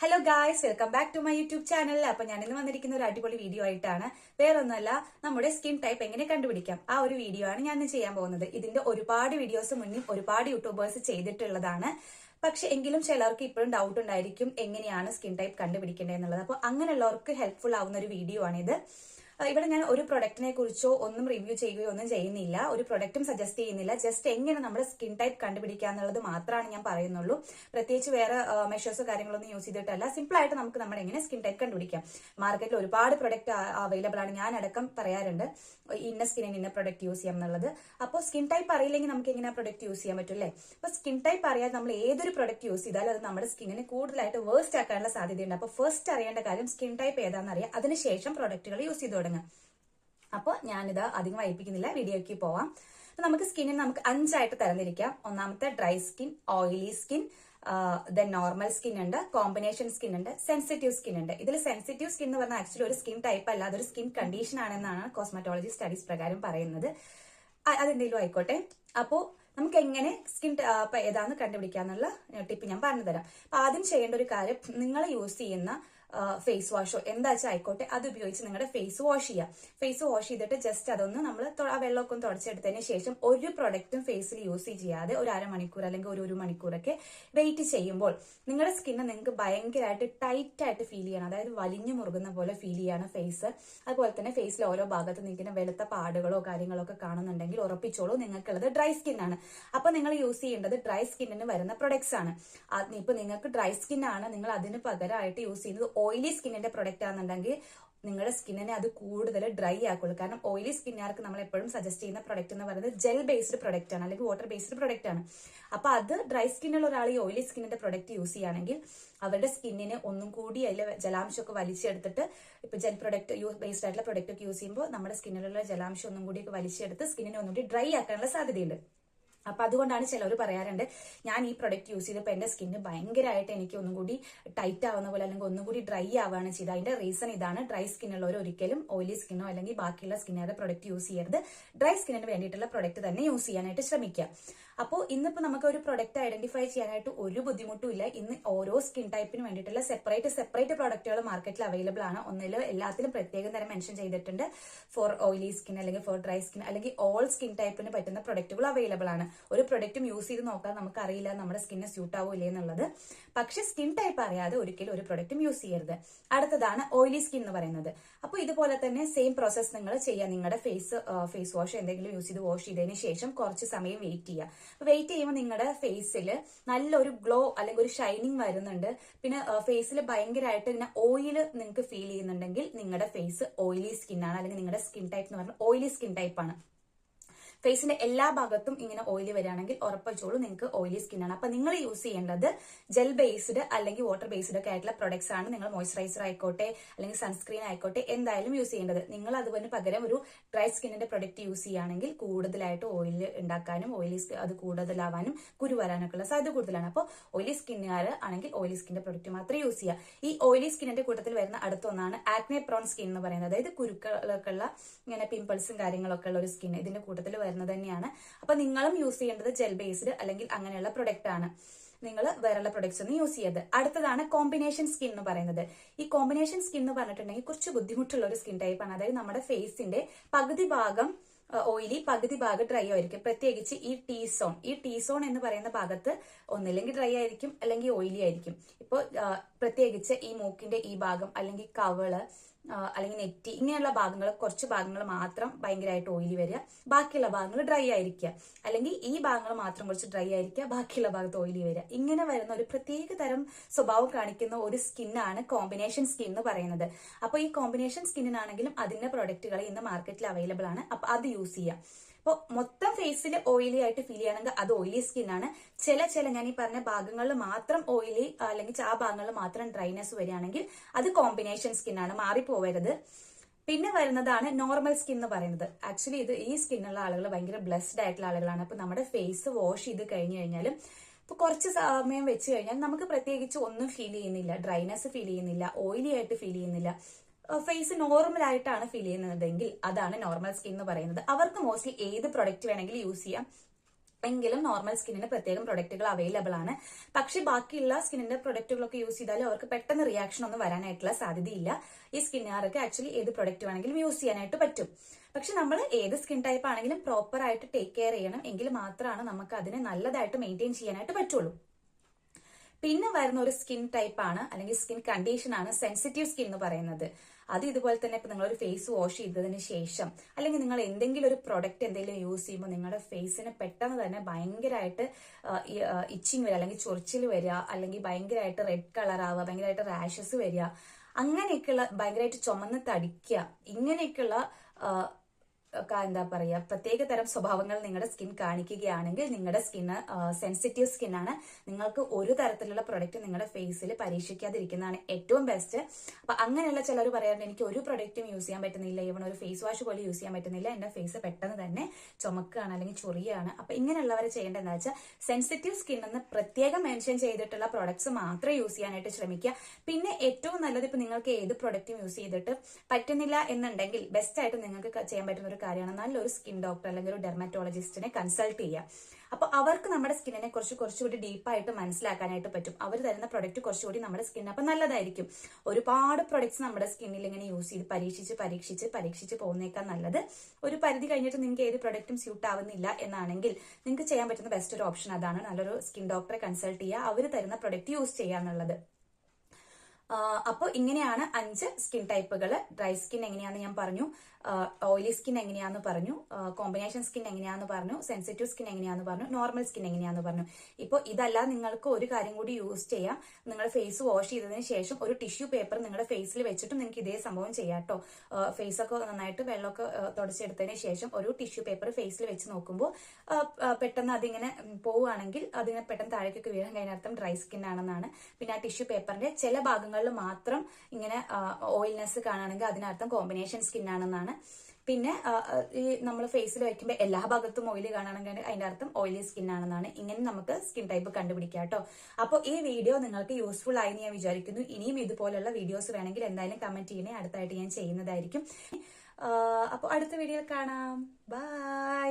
Hello guys welcome back to my YouTube channel അപ്പൊ ഞാൻ ഇന്ന് വന്നിരിക്കുന്ന ഒരു അടിപൊളി വീഡിയോ ആയിട്ടാണ്. വേറൊന്നുമല്ല നമ്മുടെ സ്കിൻ ടൈപ്പ് എങ്ങനെ കണ്ടുപിടിക്കാം? ആ ഒരു വീഡിയോ ആണ് ഞാൻ ഇന്ന് ചെയ്യാൻ പോകുന്നത്. ഇതിന്റെ ഒരുപാട് വീഡിയോസ് മുന്നിൽ ഒരുപാട് യൂട്യൂബേഴ്സ് ചെയ്തിട്ടുള്ളതാണ്. പക്ഷെ എങ്കിലും ചിലർക്ക് ഇപ്പോഴും ഡൗട്ട് ഉണ്ടായിരിക്കും എങ്ങനെയാണ് സ്കിൻ ടൈപ്പ് കണ്ടുപിടിക്കേണ്ടത് എന്നുള്ളത്. അപ്പോൾ അങ്ങനെയുള്ളവർക്ക് ഹെൽപ്ഫുൾ ആവുന്ന ഒരു വീഡിയോ ആണിത്. ഇവിടെ ഞാൻ ഒരു പ്രൊഡക്റ്റിനെ കുറിച്ചോ ഒന്നും റിവ്യൂ ചെയ്യുകയോ ഒന്നും ചെയ്യുന്നില്ല. ഒരു പ്രൊഡക്റ്റും സജസ്റ്റ് ചെയ്യുന്നില്ല. ജസ്റ്റ് എങ്ങനെ നമ്മുടെ സ്കിൻ ടൈപ്പ് കണ്ടുപിടിക്കുക എന്നുള്ളത് മാത്രമാണ് ഞാൻ പറയുന്നുള്ളൂ. പ്രത്യേകിച്ച് വേറെ മെഷേഴ്സോ കാര്യങ്ങളൊന്നും യൂസ് ചെയ്തിട്ടല്ല. സിമ്പിൾ ആയിട്ട് നമുക്ക് നമ്മുടെ എങ്ങനെ സ്കിൻ ടൈപ്പ് കണ്ടുപിടിക്കാം. മാർക്കറ്റിൽ ഒരുപാട് പ്രൊഡക്റ്റ് അവൈലബിൾ ആണ്. ഞാൻ അടക്കം പറയാറുണ്ട്. ഇന്ന സ്കിന്നിന് ഇന്ന പ്രൊഡക്റ്റ് യൂസ് ചെയ്യാം എന്നുള്ളത്. അപ്പോൾ സ്കിൻ ടൈപ്പ് അറിയില്ലെങ്കിൽ നമുക്ക് എങ്ങനെ പ്രൊഡക്റ്റ് യൂസ് ചെയ്യാൻ പറ്റും അല്ലേ? അപ്പോൾ സ്കിൻ ടൈപ്പ് അറിയാതെ നമ്മൾ ഏതൊരു പ്രൊഡക്റ്റ് യൂസ് ചെയ്താലും അത് നമ്മുടെ സ്കിന്നിനെ കൂടുതലായിട്ട് വേസ്റ്റ് ആക്കാനുള്ള സാധ്യതയുണ്ട്. അപ്പോൾ ഫസ്റ്റ് അറിയേണ്ട കാര്യം സ്കിൻ ടൈപ്പ് ഏതാണെന്ന് അറിയാം. അതിനുശേഷം പ്രൊഡക്റ്റുകൾ യൂസ് ചെയ്ത് തുടങ്ങുക അപ്പോൾ ഞാനിത് അധികം വൈപ്പിക്കുന്നില്ല വീഡിയോയ്ക്ക് പോവാം. നമുക്ക് സ്കിന്നിന് നമുക്ക് അഞ്ചായിട്ട് തരംതിരിക്കാം. ഒന്നാമത്തെ dry skin oily skin then normal skin ഉണ്ട് കോമ്പിനേഷൻ സ്കിൻ ഉണ്ട് സെൻസിറ്റീവ് സ്കിൻ ഉണ്ട്. ഇതിൽ സെൻസിറ്റീവ് സ്കിൻ എന്ന് പറഞ്ഞാൽ ആക്ച്വലി ഒരു സ്കിൻ ടൈപ്പ് അല്ല അതൊരു സ്കിൻ കണ്ടീഷൻ ആണെന്നാണ് കോസ്മെറ്റോളജി സ്റ്റഡീസ് പ്രകാരം പറയുന്നത്. അതെന്തെങ്കിലും ആയിക്കോട്ടെ. അപ്പോൾ നമുക്ക് എങ്ങനെ സ്കിൻ ഏതാന്ന് കണ്ടുപിടിക്കാന്നുള്ള ടിപ്പ് ഞാൻ പറഞ്ഞു തരാം അപ്പൊ ആദ്യം ചെയ്യേണ്ട ഒരു കാര്യം നിങ്ങൾ യൂസ് ചെയ്യുന്ന ഫേസ് വാഷോ എന്താ വെച്ചാൽ ആയിക്കോട്ടെ അത് ഉപയോഗിച്ച് നിങ്ങളുടെ ഫേസ് വാഷ് ചെയ്യാം. ഫേസ് വാഷ് ചെയ്തിട്ട് ജസ്റ്റ് അതൊന്ന് നമ്മൾ ആ വെള്ളമൊക്കെ ഒന്ന് തുടച്ചെടുത്തതിന് ശേഷം ഒരു പ്രൊഡക്റ്റും ഫേസിൽ യൂസ് ചെയ്യാതെ ഒരു അരമണിക്കൂർ അല്ലെങ്കിൽ ഒരു ഒരു മണിക്കൂറൊക്കെ വെയിറ്റ് ചെയ്യുമ്പോൾ നിങ്ങളുടെ സ്കിന്ന് നിങ്ങൾക്ക് ഭയങ്കരമായിട്ട് ടൈറ്റ് ആയിട്ട് ഫീൽ ചെയ്യണം. അതായത് വലിഞ്ഞു മുറുകുന്ന പോലെ ഫീൽ ചെയ്യാണ് ഫേസ് അതുപോലെ തന്നെ ഫേസിലെ ഓരോ ഭാഗത്ത് നിൽക്കുന്ന വെളുത്ത പാടുകളോ കാര്യങ്ങളോ ഒക്കെ കാണുന്നുണ്ടെങ്കിൽ ഉറപ്പിച്ചോളൂ. നിങ്ങൾക്കുള്ളത് ഡ്രൈ സ്കിൻ ആണ്. അപ്പൊ നിങ്ങൾ യൂസ് ചെയ്യേണ്ടത് ഡ്രൈ സ്കിന്നിന് വരുന്ന പ്രൊഡക്ട്സ് ആണ്. ഇപ്പൊ നിങ്ങൾക്ക് ഡ്രൈ സ്കിൻ ആണ് നിങ്ങൾ അതിന് പകരമായിട്ട് യൂസ് ചെയ്യുന്നത് ഓയിലി സ്കിന്നിന്റെ പ്രൊഡക്റ്റ് ആണെന്നുണ്ടെങ്കിൽ നിങ്ങളുടെ സ്കിന്നിനെ അത് കൂടുതൽ ഡ്രൈ ആക്കുള്ളൂ. കാരണം ഓയിലി സ്കിന്നുകാർക്ക് നമ്മൾ എപ്പോഴും സജസ്റ്റ് ചെയ്യുന്ന പ്രൊഡക്റ്റ് എന്ന് പറയുന്നത് ജെൽ ബേസ്ഡ് പ്രൊഡക്റ്റ് ആണ് അല്ലെങ്കിൽ വാട്ടർ ബേസ്ഡ് പ്രൊഡക്റ്റ് ആണ്. അപ്പൊ അത് ഡ്രൈ സ്കിന്നുള്ള ഒരാൾ ഈ ഓയിലി സ്കിന്നിന്റെ പ്രൊഡക്റ്റ് യൂസ് ചെയ്യുകയാണെങ്കിൽ അവരുടെ സ്കിന്നിനെ ഒന്നും കൂടി അതിൽ ജലാംശമൊക്കെ വലിച്ചെടുത്തിട്ട് ഇപ്പൊ ജെൽ പ്രൊഡക്റ്റ് യൂസ് ബേസ്ഡ് ആയിട്ടുള്ള പ്രൊഡക്റ്റ് ഒക്കെ യൂസ് ചെയ്യുമ്പോൾ നമ്മുടെ സ്കിന്നിലുള്ള ജലാംശം ഒന്നും കൂടി വലിച്ചെടുത്ത് സ്കിന്നിനെ ഒന്നുകൂടി ഡ്രൈ ആക്കാനുള്ള സാധ്യതയുണ്ട്. അപ്പൊ അതുകൊണ്ടാണ് ചിലർ പറയാറുണ്ട് ഞാൻ ഈ പ്രൊഡക്റ്റ് യൂസ് ചെയ്തപ്പോൾ എന്റെ സ്കിന്ന് ഭയങ്കരമായിട്ട് എനിക്ക് ഒന്നും കൂടി ടൈറ്റ് ആവുന്ന പോലെ അല്ലെങ്കിൽ ഒന്നും കൂടി ഡ്രൈ ആവുകയാണ് ചെയ്തത്. അതിന്റെ റീസൺ ഇതാണ്. ഡ്രൈ സ്കിന്നുള്ളവർ ഒരിക്കലും ഓയിലി സ്കിന്നോ അല്ലെങ്കിൽ ബാക്കിയുള്ള സ്കിന്നുകാരുടെ പ്രൊഡക്റ്റ് യൂസ് ചെയ്യരുത്. ഡ്രൈ സ്കിന്നിന് വേണ്ടിയിട്ടുള്ള പ്രൊഡക്റ്റ് തന്നെ യൂസ് ചെയ്യാനായിട്ട് ശ്രമിക്കുക. അപ്പോൾ ഇന്നിപ്പോൾ നമുക്ക് ഒരു പ്രൊഡക്റ്റ് ഐഡന്റിഫൈ ചെയ്യാനായിട്ട് ഒരു ബുദ്ധിമുട്ടും ഇല്ല. ഇന്ന് ഓരോ സ്കിൻ ടൈപ്പിന് വേണ്ടിയിട്ടുള്ള സെപ്പറേറ്റ് സെപ്പറേറ്റ് പ്രൊഡക്റ്റുകൾ മാർക്കറ്റിൽ അവൈലബിൾ ആണ്. ഒന്നിൽ എല്ലാത്തിനും പ്രത്യേകം തരം മെൻഷൻ ചെയ്തിട്ടുണ്ട്. ഫോർ ഓയിലി സ്കിൻ അല്ലെങ്കിൽ ഫോർ ഡ്രൈ സ്കിൻ അല്ലെങ്കിൽ ഓൾ സ്കിൻ ടൈപ്പിന് പറ്റുന്ന പ്രൊഡക്റ്റുകൾ അവൈലബിൾ ആണ്. ഒരു പ്രൊഡക്റ്റും യൂസ് ചെയ്ത് നോക്കാൻ നമുക്ക് അറിയില്ല നമ്മുടെ സ്കിന്നെ സ്യൂട്ട് ആവോ ഇല്ലേ എന്നുള്ളത്. പക്ഷെ സ്കിൻ ടൈപ്പ് അറിയാതെ ഒരിക്കലും ഒരു പ്രൊഡക്റ്റും യൂസ് ചെയ്യരുത്. അടുത്തതാണ് ഓയിലി സ്കിൻ എന്ന് പറയുന്നത്. അപ്പോൾ ഇതുപോലെ തന്നെ സെയിം പ്രോസസ് നിങ്ങൾ ചെയ്യുക നിങ്ങളുടെ ഫേസ് ഫേസ് വാഷ് എന്തെങ്കിലും യൂസ് ചെയ്ത് വാഷ് ചെയ്തതിന് ശേഷം കുറച്ച് സമയം വെയിറ്റ് ചെയ്യുക വെയിറ്റ് ചെയ്യുമ്പോൾ നിങ്ങളുടെ ഫേസിൽ നല്ലൊരു ഗ്ലോ അല്ലെങ്കിൽ ഒരു ഷൈനിങ് വരുന്നുണ്ട്. പിന്നെ ഫേസിൽ ഭയങ്കരമായിട്ട് ഇങ്ങനെ ഓയിൽ നിങ്ങൾക്ക് ഫീൽ ചെയ്യുന്നുണ്ടെങ്കിൽ നിങ്ങളുടെ ഫേസ് ഓയിലി സ്കിന്നാണ് അല്ലെങ്കിൽ നിങ്ങളുടെ സ്കിൻ ടൈപ്പ് എന്ന് പറഞ്ഞാൽ ഓയിലി സ്കിൻ ടൈപ്പ് ആണ്. ഫേസിന്റെ എല്ലാ ഭാഗത്തും ഇങ്ങനെ ഓയിലി വരികയാണെങ്കിൽ ഉറപ്പിച്ചോളൂ നിങ്ങൾക്ക് ഓയിലി സ്കിൻ ആണ്. അപ്പൊ നിങ്ങൾ യൂസ് ചെയ്യേണ്ടത് ജെൽ ബേസ്ഡ് അല്ലെങ്കിൽ വാട്ടർ ബേസ്ഡ് ഒക്കെ ആയിട്ടുള്ള പ്രൊഡക്ട്സ് ആണ്. നിങ്ങൾ മോയ്സ്ചറൈസർ ആയിക്കോട്ടെ അല്ലെങ്കിൽ സൺസ്ക്രീൻ ആയിക്കോട്ടെ എന്തായാലും യൂസ് ചെയ്യേണ്ടത്. നിങ്ങൾ അതുപോലെ പകരം ഒരു ഡ്രൈ സ്കിന്നിന്റെ പ്രൊഡക്റ്റ് യൂസ് ചെയ്യുകയാണെങ്കിൽ കൂടുതലായിട്ട് ഓയിൽ ഉണ്ടാക്കാനും ഓയിലി അത് കൂടുതലാവാനും കുരു വരാനൊക്കെ ഉള്ള സാധ്യത കൂടുതലാണ്. അപ്പോൾ ഓയിലി സ്കിന്നുകാർ ആണെങ്കിൽ ഓയിലി സ്കിന്റെ പ്രൊഡക്റ്റ് മാത്രമേ യൂസ് ചെയ്യുക. ഈ ഓയിലി സ്കിന്നിന്റെ കൂട്ടത്തിൽ വരുന്ന അടുത്തൊന്നാണ് ആക്നെ പ്രോൺ സ്കിൻ എന്ന് പറയുന്നത്. അതായത് കുരുക്കളൊക്കെ ഉള്ള ഇങ്ങനെ പിമ്പിൾസും കാര്യങ്ങളൊക്കെ ഉള്ള ഒരു സ്കിൻ ഇതിന്റെ കൂട്ടത്തിൽ വരുന്നത് തന്നെയാണ്. അപ്പൊ നിങ്ങളും യൂസ് ചെയ്യേണ്ടത് ജെൽ ബേസ്ഡ് അല്ലെങ്കിൽ അങ്ങനെയുള്ള പ്രൊഡക്റ്റ് ആണ്. നിങ്ങൾ വേറെയുള്ള പ്രൊഡക്ട്സ് ഒന്നും യൂസ് ചെയ്യരുത്. അടുത്തതാണ് കോമ്പിനേഷൻ സ്കിൻ എന്ന് പറയുന്നത്. ഈ കോമ്പിനേഷൻ സ്കിൻ എന്ന് പറഞ്ഞിട്ടുണ്ടെങ്കിൽ കുറച്ച് ബുദ്ധിമുട്ടുള്ള ഒരു സ്കിൻ ടൈപ്പാണ് അതായത് നമ്മുടെ ഫേസിന്റെ പകുതി ഭാഗം ഓയിലി പകുതി ഭാഗം ഡ്രൈ ആയിരിക്കും. പ്രത്യേകിച്ച് ഈ ടീ സോൺ ഈ ടീ സോൺ എന്ന് പറയുന്ന ഭാഗത്ത് ഒന്നില്ലെങ്കിൽ ഡ്രൈ ആയിരിക്കും അല്ലെങ്കിൽ ഓയിലി ആയിരിക്കും. ഇപ്പോൾ പ്രത്യേകിച്ച് ഈ മൂക്കിന്റെ ഈ ഭാഗം അല്ലെങ്കിൽ കവൾ അല്ലെങ്കിൽ നെറ്റി ഇങ്ങനെയുള്ള ഭാഗങ്ങൾ കുറച്ച് ഭാഗങ്ങൾ മാത്രം ഭയങ്കരമായിട്ട് ഓയിലി വരിക. ബാക്കിയുള്ള ഭാഗങ്ങൾ ഡ്രൈ ആയിരിക്കുക. അല്ലെങ്കിൽ ഈ ഭാഗങ്ങൾ മാത്രം കുറച്ച് ഡ്രൈ ആയിരിക്കുക ബാക്കിയുള്ള ഭാഗത്ത് ഓയിലി വരിക. ഇങ്ങനെ വരുന്ന ഒരു പ്രത്യേക തരം സ്വഭാവം കാണിക്കുന്ന ഒരു സ്കിന്നാണ് കോമ്പിനേഷൻ സ്കിൻ എന്ന് പറയുന്നത്. അപ്പോൾ ഈ കോമ്പിനേഷൻ സ്കിന്നിനാണെങ്കിലും അതിന്റെ പ്രോഡക്റ്റുകൾ ഇന്ന് മാർക്കറ്റിൽ അവൈലബിൾ ആണ്. അപ്പോൾ അത് യൂസ് ചെയ്യാം അപ്പോൾ മൊത്തം ഫേസിൽ ഓയിലി ആയിട്ട് ഫീൽ ചെയ്യണമെങ്കിൽ അത് ഓയിലി ആണ്. ചില ചില ഞാൻ ഈ പറഞ്ഞ ഭാഗങ്ങളിൽ മാത്രം ഓയിലി അല്ലെങ്കിൽ ആ ഭാഗങ്ങളിൽ മാത്രം ഡ്രൈനെസ് വരികയാണെങ്കിൽ അത് കോമ്പിനേഷൻ സ്കിൻ ആണ് മാറിപ്പോവരുത്. പിന്നെ വരുന്നതാണ് നോർമൽ സ്കിൻ എന്ന് പറയുന്നത്. ആക്ച്വലി ഇത് ഈ സ്കിന്നുള്ള ആളുകൾ ഭയങ്കര ബ്ലെസ്ഡ് ആയിട്ടുള്ള ആളുകളാണ്. അപ്പൊ നമ്മുടെ ഫേസ് വാഷ് ചെയ്ത് കഴിഞ്ഞു കഴിഞ്ഞാലും ഇപ്പൊ കുറച്ച് സമയം വെച്ച് കഴിഞ്ഞാൽ നമുക്ക് പ്രത്യേകിച്ച് ഒന്നും ഫീൽ ചെയ്യുന്നില്ല. ഡ്രൈനെസ് ഫീൽ ചെയ്യുന്നില്ല. ഓയിലി ആയിട്ട് ഫീൽ ചെയ്യുന്നില്ല. ഫേസ് നോർമൽ ആയിട്ടാണ് ഫീൽ ചെയ്യുന്നതെങ്കിൽ അതാണ് നോർമൽ സ്കിൻ എന്ന് പറയുന്നത്. അവർക്ക് മോസ്റ്റ്ലി ഏത് പ്രൊഡക്റ്റ് വേണമെങ്കിലും യൂസ് ചെയ്യാം. എങ്കിലും നോർമൽ സ്കിന്നിന് പ്രത്യേകം പ്രൊഡക്റ്റുകൾ അവൈലബിൾ ആണ്. പക്ഷേ ബാക്കിയുള്ള സ്കിന്നിന്റെ പ്രൊഡക്റ്റുകളൊക്കെ യൂസ് ചെയ്താലും അവർക്ക് പെട്ടെന്ന് റിയാക്ഷൻ ഒന്നും വരാനായിട്ടുള്ള സാധ്യതയില്ല. ഈ സ്കിന്നുകാർക്ക് ആക്ച്വലി ഏത് പ്രൊഡക്റ്റ് വേണമെങ്കിലും യൂസ് ചെയ്യാനായിട്ട് പറ്റും. പക്ഷെ നമ്മൾ ഏത് സ്കിൻ ടൈപ്പ് ആണെങ്കിലും പ്രോപ്പർ ആയിട്ട് ടേക്ക് കെയർ ചെയ്യണം. എങ്കിൽ മാത്രമാണ് നമുക്ക് അതിനെ നല്ലതായിട്ട് മെയിന്റെയിൻ ചെയ്യാനായിട്ട് പറ്റുള്ളൂ. പിന്നെ വരുന്ന ഒരു സ്കിൻ ടൈപ്പ് ആണ് അല്ലെങ്കിൽ സ്കിൻ കണ്ടീഷൻ ആണ് സെൻസിറ്റീവ് സ്കിൻ എന്ന് പറയുന്നത്. അത് ഇതുപോലെ തന്നെ ഇപ്പൊ നിങ്ങളൊരു ഫേസ് വാഷ് ചെയ്തതിന് ശേഷം അല്ലെങ്കിൽ നിങ്ങൾ എന്തെങ്കിലും ഒരു പ്രൊഡക്റ്റ് എന്തെങ്കിലും യൂസ് ചെയ്യുമ്പോൾ നിങ്ങളുടെ ഫേസിന് പെട്ടെന്ന് തന്നെ ഭയങ്കരമായിട്ട് ഇച്ചിങ് വരിക അല്ലെങ്കിൽ ചൊറിച്ചിൽ വരിക അല്ലെങ്കിൽ ഭയങ്കരമായിട്ട് റെഡ് കളർ ആവുക ഭയങ്കരമായിട്ട് റാഷസ് വരിക അങ്ങനെയൊക്കെയുള്ള ഭയങ്കരമായിട്ട് ചുമന്ന് തടിക്കുക ഇങ്ങനെയൊക്കെയുള്ള എന്താ പറയുക പ്രത്യേക തരം സ്വഭാവങ്ങൾ നിങ്ങളുടെ സ്കിൻ കാണിക്കുകയാണെങ്കിൽ നിങ്ങളുടെ സ്കിന്ന് സെൻസിറ്റീവ് സ്കിന്നാണ് നിങ്ങൾക്ക് ഒരു തരത്തിലുള്ള പ്രൊഡക്റ്റ് നിങ്ങളുടെ ഫേസിൽ പരീക്ഷിക്കാതിരിക്കുന്നതാണ് ഏറ്റവും ബെസ്റ്റ് അപ്പൊ അങ്ങനെയുള്ള ചിലർ പറയാറുണ്ട് എനിക്ക് ഒരു പ്രൊഡക്റ്റും യൂസ് ചെയ്യാൻ പറ്റുന്നില്ല. ഈവൺ ഒരു ഫേസ് വാഷ് പോലും യൂസ് ചെയ്യാൻ പറ്റുന്നില്ല. എന്റെ ഫേസ് പെട്ടെന്ന് തന്നെ ചുമക്കുകയാണ് അല്ലെങ്കിൽ ചൊറിയാണ്. അപ്പൊ ഇങ്ങനെയുള്ളവർ ചെയ്യേണ്ടത് എന്താ വെച്ചാൽ സെൻസിറ്റീവ് സ്കിൻ എന്ന് പ്രത്യേകം മെൻഷൻ ചെയ്തിട്ടുള്ള പ്രോഡക്ട്സ് മാത്രം യൂസ് ചെയ്യാനായിട്ട് ശ്രമിക്കുക. പിന്നെ ഏറ്റവും നല്ലത് ഇപ്പൊ നിങ്ങൾക്ക് ഏത് പ്രൊഡക്റ്റും യൂസ് ചെയ്തിട്ട് പറ്റുന്നില്ല എന്നുണ്ടെങ്കിൽ ബെസ്റ്റ് ആയിട്ട് നിങ്ങൾക്ക് ചെയ്യാൻ പറ്റുന്ന ഒരു കാര്യമാണ്. നല്ലൊരു സ്കിൻ ഡോക്ടർ അല്ലെങ്കിൽ ഒരു ഡെർമറ്റോളജിസ്റ്റിനെ കൺസൾട്ട് ചെയ്യുക അപ്പൊ അവർക്ക് നമ്മുടെ സ്കിന്നിനെ കുറച്ച് കുറച്ചുകൂടി ഡീപ്പായിട്ട് മനസ്സിലാക്കാനായിട്ട് പറ്റും. അവർ തരുന്ന പ്രൊഡക്റ്റ് കുറച്ചുകൂടി നമ്മുടെ സ്കിന്നിന് അപ്പൊ നല്ലതായിരിക്കും. ഒരുപാട് പ്രൊഡക്ട്സ് നമ്മുടെ സ്കിന്നിൽ ഇങ്ങനെ യൂസ് ചെയ്ത് പരീക്ഷിച്ച് പരീക്ഷിച്ച് പരീക്ഷിച്ച് പോകുന്നേക്കാൾ നല്ലത്. ഒരു പരിധി കഴിഞ്ഞിട്ട് നിങ്ങൾക്ക് ഏത് പ്രൊഡക്റ്റും സ്യൂട്ട് ആവുന്നില്ല എന്നാണെങ്കിൽ നിങ്ങൾക്ക് ചെയ്യാൻ പറ്റുന്ന ബെസ്റ്റ് ഒരു ഓപ്ഷൻ അതാണ് നല്ലൊരു സ്കിൻ ഡോക്ടറെ കൺസൾട്ട് ചെയ്യുക. അവർ തരുന്ന പ്രൊഡക്റ്റ് യൂസ് ചെയ്യുക എന്നുള്ളത് അപ്പോൾ ഇങ്ങനെയാണ് അഞ്ച് സ്കിൻ ടൈപ്പുകൾ ഡ്രൈ സ്കിൻ എങ്ങനെയാണെന്ന് ഞാൻ പറഞ്ഞു. ഓയിലി സ്കിൻ എങ്ങനെയാന്ന് പറഞ്ഞു. കോമ്പിനേഷൻ സ്കിൻ എങ്ങനെയാന്ന് പറഞ്ഞു. സെൻസിറ്റീവ് സ്കിൻ എങ്ങനെയാന്ന് പറഞ്ഞു. നോർമൽ സ്കിൻ എങ്ങനെയാന്ന് പറഞ്ഞു. ഇപ്പോൾ ഇതല്ല നിങ്ങൾക്ക് ഒരു കാര്യം കൂടി യൂസ് ചെയ്യാം. നിങ്ങൾ ഫേസ് വാഷ് ചെയ്തതിന് ശേഷം ഒരു ടിഷ്യൂ പേപ്പർ നിങ്ങളുടെ ഫേസിൽ വെച്ചിട്ട് നിങ്ങൾക്ക് ഇതേ സംഭവം ചെയ്യാം കേട്ടോ ഫേസ് ഒക്കെ നന്നായിട്ട് വെള്ളമൊക്കെ തുടച്ചെടുത്തതിന് ശേഷം ഒരു ടിഷ്യൂ പേപ്പർ ഫേസിൽ വെച്ച് നോക്കുമ്പോൾ പെട്ടെന്ന് അതിങ്ങനെ പോവുകയാണെങ്കിൽ അതിങ്ങനെ പെട്ടെന്ന് താഴേക്കൊക്കെ വീഴാൻ കഴിഞ്ഞർത്ഥം ഡ്രൈ സ്കിൻ ആണെന്നാണ്. പിന്നെ ആ ടിഷ്യൂ പേപ്പറിന്റെ ചില ഭാഗങ്ങളിൽ മാത്രം ഇങ്ങനെ ഓയിൽനെസ് കാണുകയാണെങ്കിൽ അതിനർത്ഥം കോമ്പിനേഷൻ സ്കിൻ ആണെന്നാണ്. പിന്നെ ഈ നമ്മൾ ഫേസിൽ വയ്ക്കുമ്പോൾ എല്ലാ ഭാഗത്തും ഓയിൽ കാണുകയാണെങ്കിൽ അതിന്റെ അർത്ഥം ഓയിലി സ്കിൻ ആണെന്നാണ്. ഇങ്ങനെ നമുക്ക് സ്കിൻ ടൈപ്പ് കണ്ടുപിടിക്കാം കേട്ടോ. അപ്പോൾ ഈ വീഡിയോ നിങ്ങൾക്ക് യൂസ്ഫുൾ ആയി ഞാൻ വിചാരിക്കുന്നു. ഇനിയും ഇതുപോലുള്ള വീഡിയോസ് വേണമെങ്കിൽ എന്തായാലും കമന്റ് ചെയ്യണേ അടുത്തായിട്ട് ഞാൻ ചെയ്യുന്നതായിരിക്കും. അപ്പോൾ അടുത്ത വീഡിയോയിൽ കാണാം. ബൈ